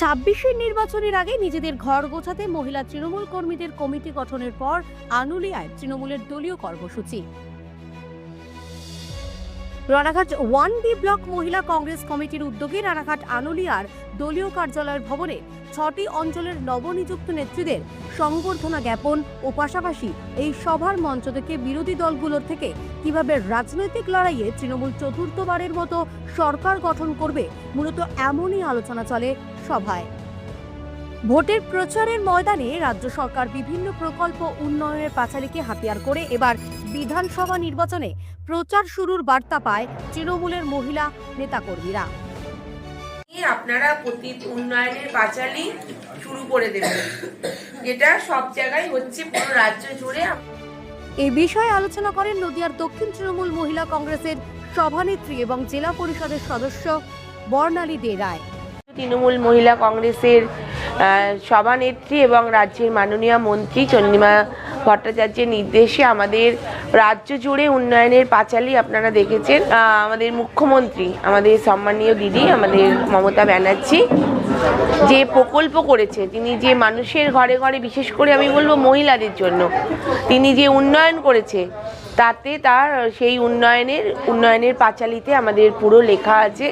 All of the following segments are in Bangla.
ছাব্বিশের নির্বাচনের আগে নিজেদের ঘর গোছাতে মহিলা তৃণমূল কর্মীদের কমিটি গঠনের পর আনুলিয়ায় তৃণমূলের দলীয় কর্মসূচি। রানাঘাট ওয়ান বি ব্লক মহিলা কংগ্রেস কমিটির উদ্যোগে রানাঘাট আনুলিয়ার দলীয় কার্যালয়ের ভবনে ছটি অঞ্চলের নবনিযুক্ত নেত্রীদের সংবর্ধনা জ্ঞাপন ও পাশাপাশি এই সভার মঞ্চ থেকে বিরোধী দলগুলোর থেকে কীভাবে রাজনৈতিক লড়াইয়ে তৃণমূল চতুর্থবারের মতো সরকার গঠন করবে, মূলত এমনই আলোচনা চলে সভায়। ভোটের প্রচারের ময়দানে রাজ্য সরকার বিভিন্ন প্রকল্প উন্নয়নের পাঁচালীকে হাতিয়ার করে এবার বিধানসভা নির্বাচনে প্রচার শুরুর বার্তা পায় তৃণমূলের মহিলা নেতাকর্মীরা। আপনারা প্রতি উন্নয়নের পাঁচালি শুরু করে দেবেন? যেটা সব জায়গায় হচ্ছে পুরো রাজ্য জুড়ে এই বিষয়ে আলোচনা করেন নদিয়ার দক্ষিণ তৃণমূল মহিলা কংগ্রেসের সভানেত্রী এবং জেলা পরিষদের সদস্য বর্ণালী দে রায়। তৃণমূল মহিলা কংগ্রেসের আহ, সভানেত্রী এবং রাজ্যের মাননীয় মন্ত্রী চন্দ্রিমা ভট্টাচার্যের নির্দেশে আমাদের রাজ্য জুড়ে উন্নয়নের পাঁচালি আপনারা দেখেছেন। আমাদের মুখ্যমন্ত্রী, আমাদের সম্মানীয় দিদি, আমাদের মমতা ব্যানার্জি যে প্রকল্প করেছে, তিনি যে মানুষের ঘরে ঘরে, বিশেষ করে আমি বলব মহিলাদের জন্য, তিনি যে উন্নয়ন করেছে তাতে তার সেই উন্নয়নের উন্নয়নের পাঁচালিতে আমাদের পুরো লেখা আছে,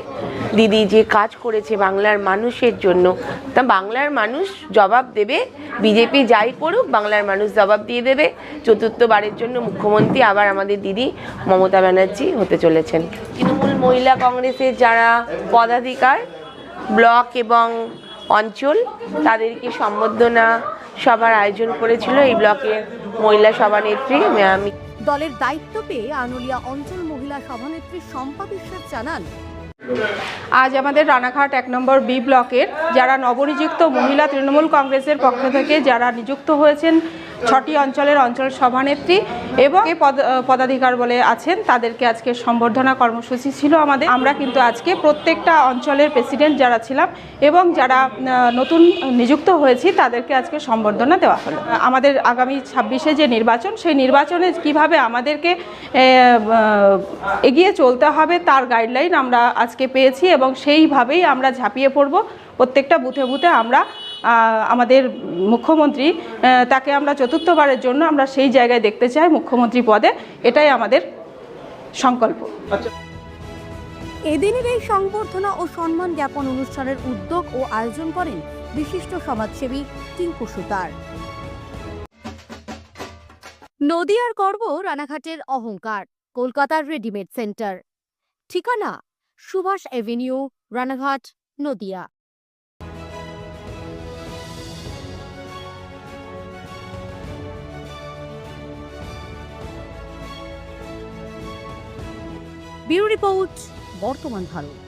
দিদি যে কাজ করেছে বাংলার মানুষের জন্য। তা বাংলার মানুষ জবাব দেবে, বিজেপি যাই করুক, বাংলার মানুষ জবাব দিয়ে দেবে। চতুর্থবারের জন্য মুখ্যমন্ত্রী আবার আমাদের দিদি মমতা ব্যানার্জি হতে চলেছেন। তৃণমূল মহিলা কংগ্রেসের যারা পদাধিকার, ব্লক এবং অঞ্চল, তাদেরকে সম্বর্ধনা সভার আয়োজন করেছিল। এই ব্লকের মহিলা সভানেত্রী দলের দায়িত্ব পেয়ে আনুলিয়া অঞ্চল মহিলা সভানেত্রী শম্পা বিশ্বাস জানান আজ আমাদের রানাঘাট এক নম্বর বি ব্লকের যারা নবনিযুক্ত মহিলা তৃণমূল কংগ্রেসের পক্ষ থেকে যারা নিযুক্ত হয়েছেন, ছটি অঞ্চলের অঞ্চল সভানেত্রী এবং পদাধিকার বলে আছেন, তাদেরকে আজকে সম্বর্ধনা কর্মসূচি ছিল আমাদের। আমরা কিন্তু আজকে প্রত্যেকটা অঞ্চলের প্রেসিডেন্ট যারা ছিলাম এবং যারা নতুন নিযুক্ত হয়েছি, তাদেরকে আজকে সম্বর্ধনা দেওয়া হলো। আমাদের আগামী ছাব্বিশে যে নির্বাচন, সেই নির্বাচনে কীভাবে আমাদেরকে এগিয়ে চলতে হবে, তার গাইডলাইন আমরা আজকে পেয়েছি এবং সেইভাবেই আমরা ঝাঁপিয়ে পড়ব। প্রত্যেকটা বুথে বুথে আমরা আমাদের মুখ্যমন্ত্রী তাকে আমরা চতুর্থবারের জন্য আমরা সেই জায়গায় দেখতে চাই মুখ্যমন্ত্রী পদে। এটাই আমাদের সংকল্প। এদিনের এই সংবর্ধনা ও সম্মান জ্ঞাপন অনুষ্ঠানের উদ্যোগ ও আয়োজন করেন বিশিষ্ট সমাজসেবী টিঙ্কু সুতার। নদিয়ার গর্ব রানাঘাটের অহংকার কলকাতার রেডিমেড সেন্টার। ঠিকানা Subhash avenue Ranaghat Nadia. Bureau report Bartaman Bharat.